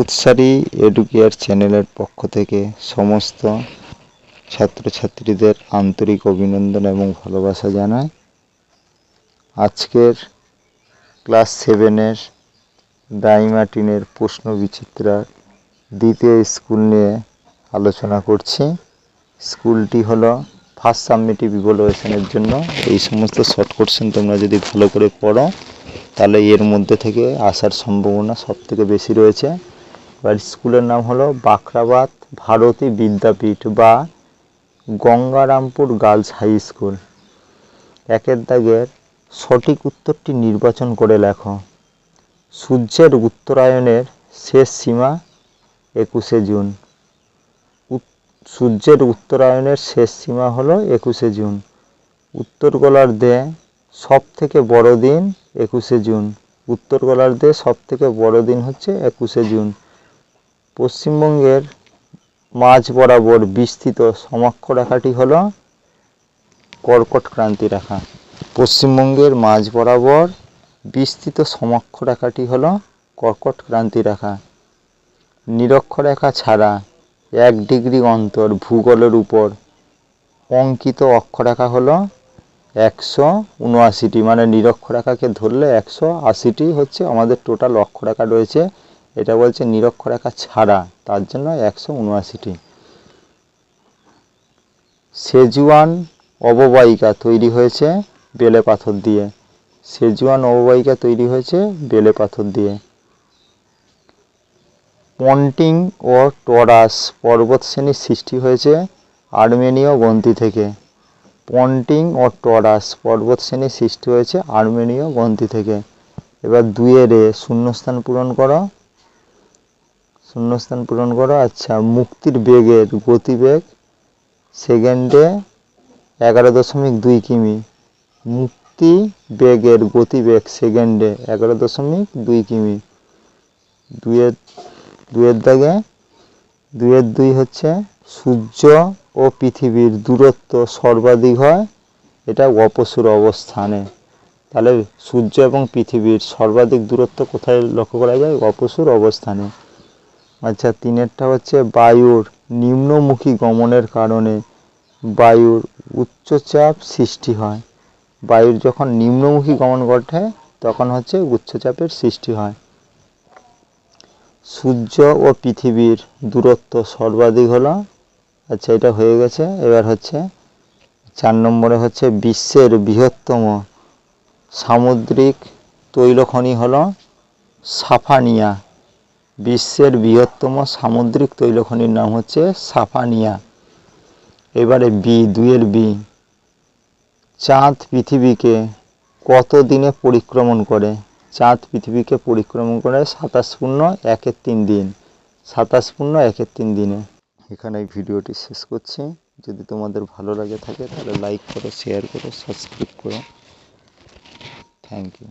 উৎসারী educare চ্যানেলের পক্ষ থেকে সমস্ত ছাত্রছাত্রীদের আন্তরিক অভিনন্দন এবং ভালোবাসা জানায় আজকের ক্লাস সেভেনের ডাইমার্টিনের প্রশ্ন বিচিত্রার দ্বিতীয় স্কুল নিয়ে আলোচনা করছি। স্কুলটি হলো ফার্স্ট সাবমিটিভ ইভ্যালুয়েশনের জন্য। এই সমস্ত শর্ট কোশ্চেন তোমরা যদি ভালো করে পড়ো, তাহলে এর মধ্যে থেকে আসার সম্ভাবনা সব থেকে বেশি রয়েছে। এবার স্কুলের নাম হলো বাখরাবাদ ভারতী বিদ্যাপীঠ বা গঙ্গারামপুর গার্লস হাই স্কুল। একের দাগের সঠিক উত্তরটি নির্বাচন করে লেখো। সূর্যের উত্তরায়ণের শেষ সীমা একুশে জুন। সূর্যের উত্তরায়ণের শেষ সীমা হলো একুশে জুন। উত্তর গোলার্ধে সব থেকে বড় দিন একুশে জুন। উত্তর গোলার্ধে সব থেকে বড় দিন হচ্ছে একুশে জুন। পশ্চিমবঙ্গের মাঝ বরাবর বিস্তৃত সমাক্ষ রেখাটি হল কর্কট ক্রান্তি রেখা। পশ্চিমবঙ্গের মাঝ বরাবর বিস্তৃত সমাক্ষ রেখাটি হল কর্কট ক্রান্তি রেখা। নিরক্ষরেখা ছাড়া এক ডিগ্রি অন্তর ভূগোলের উপর অঙ্কিত অক্ষরেখা হলো একশো উনআশিটি। মানে নিরক্ষরেখাকে ধরলে একশো আশিটি হচ্ছে আমাদের টোটাল অক্ষরেখা রয়েছে। এটা বলছে নিরক্ষরেখা ছাড়া, তার জন্য একশো উনআশিটি। সেজুয়ান অববাহিকা তৈরি হয়েছে বেলে পাথর দিয়ে। সেজুয়ান অববাহিকা তৈরি হয়েছে বেলে পাথর দিয়ে। পন্টিং ও টরাস পর্বত শ্রেণির সৃষ্টি হয়েছে আর্মেনীয় গ্রন্থি থেকে। পন্টিং ও টরাস পর্বত শ্রেণির সৃষ্টি হয়েছে আর্মেনীয় গ্রন্থি থেকে। এবার দুইয়ের এ শূন্যস্থান পূরণ করো। শূন্যস্থান পূরণ করো। আচ্ছা মুক্তির বেগের গতিবেগ সেকেন্ডে এগারো দশমিক দুই কিমি। মুক্তি বেগের গতিবেগ সেকেন্ডে এগারো দশমিক দুই কিমি। দুইয়ের দুয়ের দাগে, দুইয়ের দুই হচ্ছে সূর্য ও পৃথিবীর দূরত্ব সর্বাধিক হয়, এটা অপসুর অবস্থানে। তাহলে সূর্য এবং পৃথিবীর সর্বাধিক দূরত্ব কোথায় লক্ষ্য করা যায়? অপসুর অবস্থানে। আচ্ছা তিনেরটা হচ্ছে বায়ুর নিম্নমুখী গমনের কারণে বায়ুর উচ্চচাপ সৃষ্টি হয়। বায়ুর যখন নিম্নমুখী গমন ঘটে, তখন হচ্ছে উচ্চচাপের সৃষ্টি হয়। সূর্য ও পৃথিবীর দূরত্ব সর্বাধিক হলো আচ্ছা এটা হয়ে গেছে। এবার হচ্ছে চার নম্বরে হচ্ছে বিশ্বের বৃহত্তম সামুদ্রিক তৈলখনি হলো সাফানিয়া। বিশ্বের বৃহত্তম সামুদ্রিক তৈলখনির নাম হচ্ছে সাফানিয়া। এবারে বি, দুইয়ের বি। চাঁদ পৃথিবীকে কত দিনে পরিক্রমণ করে? চাঁদ পৃথিবীকে পরিক্রমণ করে সাতাশ পূর্ণ একের তিন দিন। সাতাশ পূর্ণ একের তিন দিনে। এখানে এই ভিডিওটি শেষ করছি। যদি তোমাদের ভালো লাগে থাকে, তাহলে লাইক করো শেয়ার করো সাবস্ক্রাইব করো। Thank you